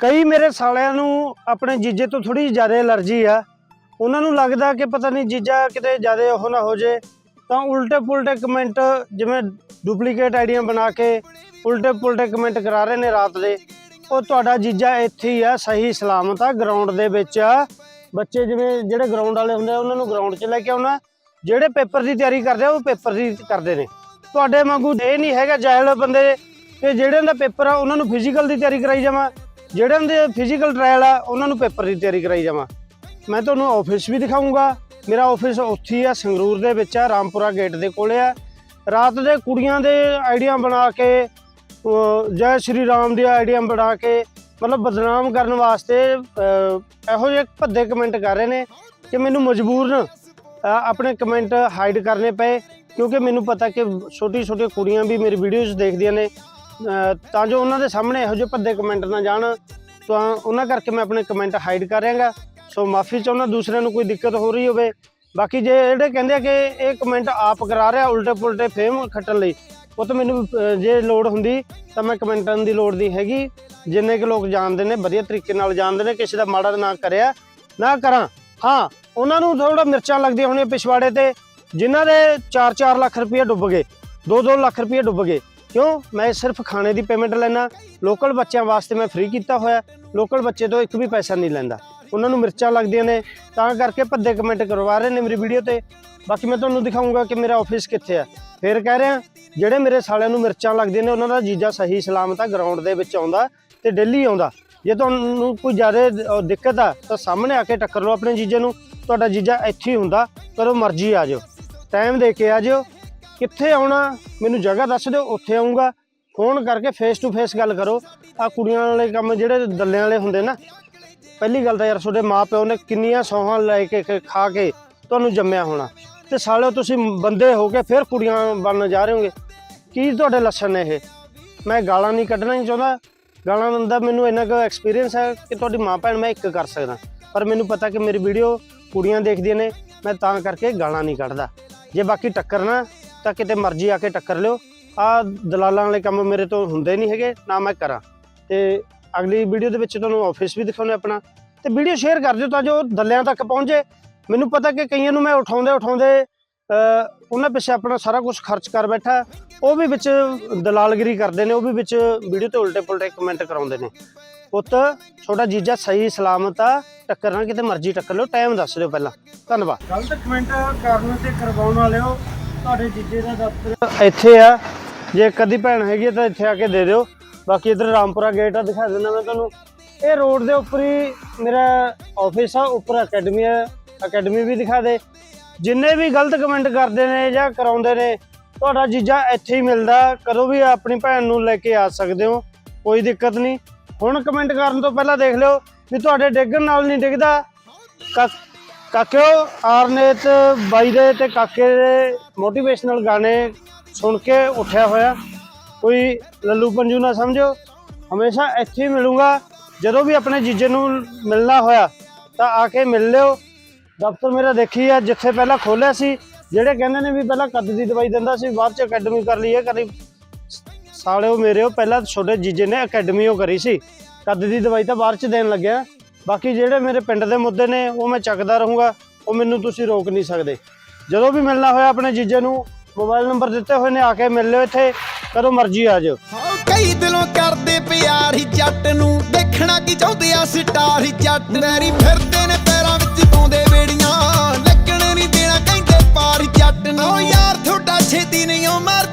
ਕਈ ਮੇਰੇ ਸਾਲਿਆਂ ਨੂੰ ਆਪਣੇ ਜੀਜੇ ਤੋਂ ਥੋੜੀ ਜ਼ਿਆਦਾ ਅਲਰਜੀ ਆ। ਉਹਨਾਂ ਨੂੰ ਲੱਗਦਾ ਕਿ ਪਤਾ ਨਹੀਂ ਜੀਜਾ ਕਿਤੇ ਜ਼ਿਆਦਾ ਉਹ ਨਾ ਹੋ ਜੇ। ਤਾਂ ਉਲਟੇ ਪੁਲਟੇ ਕਮੈਂਟ ਜਿਵੇਂ ਡੁਪਲੀਕੇਟ ਆਈਡੀਆਂ ਬਣਾ ਕੇ ਉਲਟੇ ਪੁਲਟੇ ਕਮੈਂਟ ਕਰਾ ਰਹੇ ਨੇ ਰਾਤ ਦੇ। ਉਹ ਤੁਹਾਡਾ ਜੀਜਾ ਇੱਥੇ ਹੀ ਆ, ਸਹੀ ਸਲਾਮਤ ਆ ਗਰਾਊਂਡ ਦੇ ਵਿੱਚ ਆ। ਬੱਚੇ ਜਿਵੇਂ ਜਿਹੜੇ ਗਰਾਊਂਡ ਵਾਲੇ ਹੁੰਦੇ ਆ, ਉਹਨਾਂ ਨੂੰ ਗਰਾਊਂਡ 'ਚ ਲੈ ਕੇ ਆਉਣਾ। ਜਿਹੜੇ ਪੇਪਰ ਦੀ ਤਿਆਰੀ ਕਰਦੇ ਆ, ਉਹ ਪੇਪਰ ਦੀ ਕਰਦੇ ਨੇ। ਤੁਹਾਡੇ ਵਾਂਗੂ ਇਹ ਨਹੀਂ ਹੈਗਾ ਜਾਇਲ ਬੰਦੇ ਕਿ ਜਿਹੜੇ ਦਾ ਪੇਪਰ ਆ, ਉਹਨਾਂ ਨੂੰ ਫਿਜ਼ੀਕਲ ਦੀ ਤਿਆਰੀ ਕਰਾਈ ਜਾਵਾਂ। ਜਿਹੜੇ ਦੇ ਫਿਜ਼ੀਕਲ ਟ੍ਰਾਇਲ ਆ, ਉਹਨਾਂ ਨੂੰ ਪੇਪਰ ਦੀ ਤਿਆਰੀ ਕਰਾਈ ਜਾਵਾਂ। ਮੈਂ ਤੁਹਾਨੂੰ ਆਫਿਸ ਵੀ ਦਿਖਾਉਂਗਾ ਮੇਰਾ ਆਫਿਸ ਉੱਥੇ ਹੀ ਆ, ਸੰਗਰੂਰ ਦੇ ਵਿੱਚ ਆ, ਰਾਮਪੁਰਾ ਗੇਟ ਦੇ ਕੋਲੇ ਆ। ਰਾਤ ਦੇ ਕੁੜੀਆਂ ਦੇ ਆਈਡੀਆ ਬਣਾ ਕੇ ਜੈ ਸ਼੍ਰੀ ਰਾਮ ਦੀ ਆਈਡੀਆ ਬਣਾ ਕੇ, ਮਤਲਬ ਬਦਨਾਮ ਕਰਨ ਵਾਸਤੇ ਇਹੋ ਜਿਹੇ ਭੱਦੇ ਕਮੈਂਟ ਕਰ ਰਹੇ ਨੇ ਕਿ ਮੈਨੂੰ ਮਜਬੂਰਨ ਆਪਣੇ ਕਮੈਂਟ ਹਾਈਡ ਕਰਨੇ ਪਏ। ਕਿਉਂਕਿ ਮੈਨੂੰ ਪਤਾ ਕਿ ਛੋਟੀ ਛੋਟੀ ਕੁੜੀਆਂ ਵੀ ਮੇਰੀ ਵੀਡੀਓਜ਼ ਦੇਖਦੀਆਂ ਨੇ। ਤਾਂ ਜੋ ਉਹਨਾਂ ਦੇ ਸਾਹਮਣੇ ਇਹੋ ਜਿਹੇ ਭੱਦੇ ਕਮੈਂਟ ਨਾ ਜਾਣ। ਤਾਂ ਉਹਨਾਂ ਕਰਕੇ ਮੈਂ ਆਪਣੇ ਕਮੈਂਟ ਹਾਈਡ ਕਰ ਰਿਹਾਗਾ। ਸੋ ਮਾਫੀ ਚਾਹੁੰਦਾ, ਦੂਸਰਿਆਂ ਨੂੰ ਕੋਈ ਦਿੱਕਤ ਹੋ ਰਹੀ ਹੋਵੇ। ਬਾਕੀ ਜੇ ਜਿਹੜੇ ਕਹਿੰਦੇ ਆ ਕਿ ਇਹ ਕਮੈਂਟ ਆਪ ਕਰਾ ਰਿਹਾ ਉਲਟੇ ਪੁਲਟੇ ਫੇਮ ਖੱਟਣ ਲਈ, ਉਹ ਤਾਂ ਮੈਨੂੰ ਜੇ ਲੋੜ ਹੁੰਦੀ, ਤਾਂ ਮੈਂ ਕਮੈਂਟਾਂ ਦੀ ਲੋੜ ਨਹੀਂ ਹੈਗੀ। ਜਿੰਨੇ ਕੁ ਲੋਕ ਜਾਣਦੇ ਨੇ, ਵਧੀਆ ਤਰੀਕੇ ਨਾਲ ਜਾਣਦੇ ਨੇ, ਕਿਸੇ ਦਾ ਮਾੜਾ ਨਾ ਕਰਿਆ, ਨਾ ਕਰਾਂ। ਹਾਂ, ਉਹਨਾਂ ਨੂੰ ਥੋੜਾ ਮਿਰਚਾਂ ਲੱਗਦੀਆਂ ਹੋਣੀਆਂ ਪਿਛਵਾੜੇ ਤੇ, ਜਿਨ੍ਹਾਂ ਦੇ 4-4 ਲੱਖ ਰੁਪਏ ਡੁੱਬ ਗਏ 2-2 ਲੱਖ ਰੁਪਏ ਡੁੱਬ ਗਏ। ਕਿਉਂ? ਮੈਂ ਸਿਰਫ ਖਾਣੇ ਦੀ ਪੇਮੈਂਟ ਲੈਣਾ ਲੋਕਲ ਬੱਚਿਆਂ ਵਾਸਤੇ ਮੈਂ ਫ੍ਰੀ ਕੀਤਾ ਹੋਇਆ। ਲੋਕਲ ਬੱਚੇ ਤੋਂ ਇੱਕ ਵੀ ਪੈਸਾ ਨਹੀਂ ਲੈਂਦਾ। ਉਹਨਾਂ ਨੂੰ ਮਿਰਚਾਂ ਲੱਗਦੀਆਂ ਨੇ। ਤਾਂ ਕਰਕੇ ਭੱਦੇ ਕਮੈਂਟ ਕਰਵਾ ਰਹੇ ਨੇ ਮੇਰੀ ਵੀਡੀਓ ਤੇ। ਬਾਕੀ ਮੈਂ ਤੁਹਾਨੂੰ ਦਿਖਾਉਂਗਾ ਕਿ ਮੇਰਾ ਆਫਿਸ ਕਿੱਥੇ ਆ। ਫੇਰ ਕਹਿ ਰਿਹਾ, ਜਿਹੜੇ ਮੇਰੇ ਸਾਲਿਆਂ ਨੂੰ ਮਿਰਚਾਂ ਲੱਗਦੀਆਂ ਨੇ, ਉਹਨਾਂ ਦਾ ਜੀਜਾ ਸਹੀ ਸਲਾਮਤ ਆ ਗਰਾਊਂਡ ਦੇ ਵਿੱਚ ਆਉਂਦਾ ਤੇ ਡੇਲੀ ਆਉਂਦਾ। ਜੇ ਤੁਹਾਨੂੰ ਕੋਈ ਜ਼ਿਆਦਾ ਦਿੱਕਤ ਆ, ਤਾਂ ਸਾਹਮਣੇ ਆ ਕੇ ਟੱਕਰ ਲਓ ਆਪਣੇ ਜੀਜੇ ਨੂੰ। ਤੁਹਾਡਾ ਜੀਜਾ ਇੱਥੇ ਹੀ ਹੁੰਦਾ ਕਦੋਂ ਮਰਜ਼ੀ ਆ ਜਾਓ। ਟਾਈਮ ਦੇ ਕੇ ਆ ਜਾਓ। ਕਿੱਥੇ ਆਉਣਾ? ਮੈਨੂੰ ਜਗ੍ਹਾ ਦੱਸ ਦਿਓ, ਉੱਥੇ ਆਉਂਗਾ ਫੋਨ ਕਰਕੇ ਫੇਸ ਟੂ ਫੇਸ ਗੱਲ ਕਰੋ। ਆ ਕੁੜੀਆਂ ਵਾਲੇ ਕੰਮ ਜਿਹੜੇ ਦੱਲਿਆਂ ਵਾਲੇ ਹੁੰਦੇ ਨਾ, ਪਹਿਲੀ ਗੱਲ ਤਾਂ ਯਾਰ ਤੁਹਾਡੇ ਮਾਪਿਓ ਨੇ ਕਿੰਨੀਆਂ ਸੌਹਾਂ ਲੈ ਕੇ ਖਾ ਕੇ ਤੁਹਾਨੂੰ ਜੰਮਿਆ ਹੋਣਾ। ਤੇ ਸਾਲਿਓ ਤੁਸੀਂ ਬੰਦੇ ਹੋ ਕੇ ਫਿਰ ਕੁੜੀਆਂ ਬਣਨ ਜਾ ਰਹੇ ਹੋਗੇ। ਕੀ ਤੁਹਾਡੇ ਲੱਛਣ ਨੇ ਇਹ? ਮੈਂ ਗਾਲਾਂ ਨਹੀਂ ਕੱਢਣਾ ਨਹੀਂ ਚਾਹੁੰਦਾ। ਗਾਲਾਂ ਦਾ ਮੈਨੂੰ ਇੰਨਾ ਕੁ ਐਕਸਪੀਰੀਅੰਸ ਹੈ ਕਿ ਤੁਹਾਡੀ ਮਾਂ ਭੈਣ ਮੈਂ ਇੱਕ ਕਰ ਸਕਦਾ। ਪਰ ਮੈਨੂੰ ਪਤਾ ਕਿ ਮੇਰੀ ਵੀਡੀਓ ਕੁੜੀਆਂ ਦੇਖਦੀਆਂ ਨੇ, ਮੈਂ ਤਾਂ ਕਰਕੇ ਗਾਲਾਂ ਨਹੀਂ ਕੱਢਦਾ। ਜੇ ਬਾਕੀ ਟੱਕਰਨਾ ਤਾਂ ਕਿਤੇ ਮਰਜ਼ੀ ਆ ਕੇ ਟੱਕਰ ਲਿਓ। ਆ ਦਲਾਲਾਂ ਵਾਲੇ ਕੰਮ ਮੇਰੇ ਤੋਂ ਹੁੰਦੇ ਨਹੀਂ ਹੈਗੇ, ਨਾ ਮੈਂ ਕਰਾਂ। ਤੇ ਅਗਲੀ ਵੀਡੀਓ ਦੇ ਵਿੱਚ ਤੁਹਾਨੂੰ ਆਫਿਸ ਵੀ ਦਿਖਾਉਣੇ ਆਪਣਾ। ਤੇ ਵੀਡੀਓ ਸ਼ੇਅਰ ਕਰ ਦਿਓ ਤਾਂ ਜੋ ਦੱਲਿਆਂ ਤੱਕ ਪਹੁੰਚੇ। ਮੈਨੂੰ ਪਤਾ ਕਿ ਕਈਆਂ ਨੂੰ ਮੈਂ ਉਠਾਉਂਦੇ ਉਠਾਉਂਦੇ ਉਹਨਾਂ ਪਿੱਛੇ ਆਪਣਾ ਸਾਰਾ ਕੁਝ ਖਰਚ ਕਰ ਬੈਠਾ। ਉਹ ਵੀ ਵਿੱਚ ਦਲਾਲਗਿਰੀ ਕਰਦੇ ਨੇ, ਉਹ ਵੀ ਵਿੱਚ ਵੀਡੀਓ ਤੇ ਉਲਟੇ ਪੁਲਟੇ ਕਮੈਂਟ ਕਰਾਉਂਦੇ ਨੇ। ਪੁੱਤ, ਛੋਟਾ ਜੀਜਾ ਸਹੀ, ਸਲਾਮਤ ਆ। ਟੱਕਰਨਾ ਕਿਤੇ ਮਰਜ਼ੀ ਟੱਕਰ ਲਿਓ ਟਾਈਮ ਦੱਸ ਦਿਓ ਪਹਿਲਾਂ। ਧੰਨਵਾਦ। ਗਲਤ ਕਮੈਂਟ ਕਰਨ ਤੇ ਕਰਵਾਉਣ ਵਾਲਿਓ ਤੁਹਾਡੇ ਜੀਜੇ ਦਾ ਦਫ਼ਤਰ। ਇੱਥੇ ਆ। ਜੇ ਕਦੀ ਭੈਣ ਹੈਗੀ ਆ ਤਾਂ ਇੱਥੇ ਆ ਕੇ ਦੇ ਦਿਓ। ਬਾਕੀ ਇਧਰ ਰਾਮਪੁਰਾ ਗੇਟ ਆ, ਦਿਖਾ ਦਿੰਦਾ ਮੈਂ ਤੁਹਾਨੂੰ। ਇਹ ਰੋਡ ਦੇ ਉੱਪਰ ਹੀ ਮੇਰਾ ਆਫਿਸ ਆ, ਉੱਪਰ ਅਕੈਡਮੀ ਆ। ਅਕੈਡਮੀ ਵੀ ਦਿਖਾ ਦੇ। ਜਿੰਨੇ ਵੀ ਗਲਤ ਕਮੈਂਟ ਕਰਦੇ ਨੇ ਜਾਂ ਕਰਾਉਂਦੇ ਨੇ, ਤੁਹਾਡਾ ਜੀਜਾ ਇੱਥੇ ਹੀ ਮਿਲਦਾ। ਕਦੋਂ ਵੀ ਆਪਣੀ ਭੈਣ ਨੂੰ ਲੈ ਕੇ ਆ ਸਕਦੇ ਹੋ, ਕੋਈ ਦਿੱਕਤ ਨਹੀਂ। ਹੁਣ ਕਮੈਂਟ ਕਰਨ ਤੋਂ ਪਹਿਲਾਂ ਦੇਖ ਲਿਓ ਵੀ ਤੁਹਾਡੇ ਡਿੱਗਣ ਨਾਲ ਨਹੀਂ ਡਿੱਗਦਾ। ਕਾਕਿਓ, ਆਰਨੇਤ ਬਾਈ ਦੇ ਤੇ ਕਾਕੇ ਦੇ ਮੋਟੀਵੇਸ਼ਨਲ ਗਾਣੇ ਸੁਣ ਕੇ ਉੱਠਿਆ ਹੋਇਆ। ਕੋਈ ਲੱਲੂ ਪੰਜੂ ਨਾ ਸਮਝੋ। ਹਮੇਸ਼ਾ ਇੱਥੇ ਹੀ ਮਿਲੂੰਗਾ। ਜਦੋਂ ਵੀ ਆਪਣੇ ਜੀਜੇ ਨੂੰ ਮਿਲਣਾ ਹੋਇਆ, ਤਾਂ ਆ ਕੇ ਮਿਲ ਲਿਓ। ਦਫ਼ਤਰ ਮੇਰਾ ਦੇਖੀ ਆ, ਜਿੱਥੇ ਪਹਿਲਾਂ ਖੋਲਿਆ ਸੀ, ਜਿਹੜੇ ਕਹਿੰਦੇ ਨੇ ਵੀ ਪਹਿਲਾਂ ਕੱਦ ਦੀ ਦਵਾਈ ਦਿੰਦਾ ਸੀ, ਬਾਅਦ ਚ ਅਕੈਡਮੀ ਕਰ ਲਈ, ਇਹ ਕਰੀ ਸਾਲਿਓ ਮੇਰੇ ਉਹ ਪਹਿਲਾਂ ਛੋਟੇ ਜੀਜੇ ਨੇ ਅਕੈਡਮੀ ਉਹ ਕਰੀ ਸੀ। ਕੱਦ ਦੀ ਦਵਾਈ ਤਾਂ ਬਾਅਦ ਚ ਦੇਣ ਲੱਗਿਆ। ਬਾਕੀ ਜਿਹੜੇ ਮੇਰੇ ਪਿੰਡ ਦੇ ਮੁੱਦੇ ਨੇ, ਉਹ ਮੈਂ ਚੱਕਦਾ ਰਹੂੰਗਾ, ਉਹ ਮੈਨੂੰ ਤੁਸੀਂ ਰੋਕ ਨਹੀਂ ਸਕਦੇ। ਜਦੋਂ ਵੀ ਮਿਲਣਾ ਹੋਇਆ ਆਪਣੇ ਜੀਜੇ ਨੂੰ, ਮੋਬਾਈਲ ਨੰਬਰ ਦਿੱਤੇ ਹੋਏ ਨੇ, ਆ ਕੇ ਮਿਲ ਲਿਓ ਇੱਥੇ, ਕਦੋਂ ਮਰਜ਼ੀ ਆ ਜਾਓ। ਕਈ ਦਿਲੋਂ ਕਰਦੇ ਪਿਆਰ ਹੀ ਜੱਟ ਨੂੰ, ਦੇਖਣਾ ਕੀ ਚਾਹੁੰਦੇ ਆ ਸਟਾਰ ਹੀ ਜੱਟ ਮੈਰੀ ਫਿਰਦੇ ਨੇ ਪੈਰਾਂ ਵਿੱਚ ਪਾਉਂਦੇ ਬੇੜੀਆਂ ਲੱਗਣੇ ਨਹੀਂ ਦੇਣਾ, ਕਹਿੰਦੇ ਪਾਰ ਜੱਟ ਨੂੰ। ਯਾਰ ਤੁਹਾਡਾ ਛੇਤੀ ਨਹੀਂ ਉਹ ਮਰ